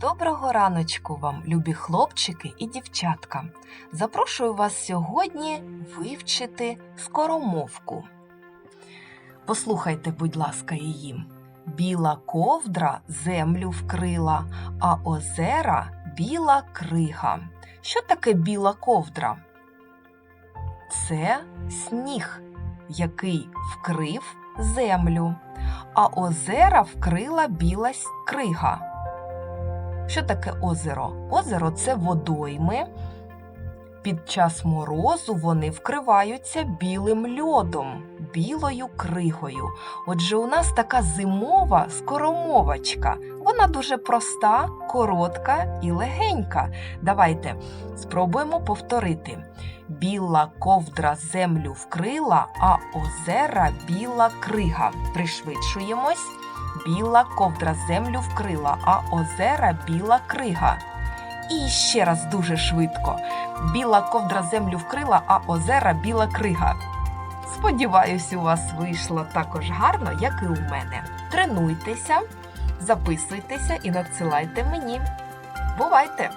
Доброго раночку вам, любі хлопчики і дівчатка. Запрошую вас сьогодні вивчити скоромовку. Послухайте, будь ласка, її. Біла ковдра землю вкрила, а озера біла крига. Що таке біла ковдра? Це сніг, який вкрив землю, а озера вкрила біла крига. Що таке озеро? Озеро це водойми. Під час морозу вони вкриваються білим льодом, білою кригою. Отже, у нас така зимова скоромовочка. Вона дуже проста, коротка і легенька. Давайте спробуємо повторити. Біла ковдра землю вкрила, а озера біла крига. Пришвидшуємось. Біла ковдра землю вкрила, а озера біла крига. І ще раз дуже швидко. Біла ковдра землю вкрила, а озера біла крига. Сподіваюсь, у вас вийшло також гарно, як і у мене. Тренуйтеся, записуйтеся і надсилайте мені. Бувайте!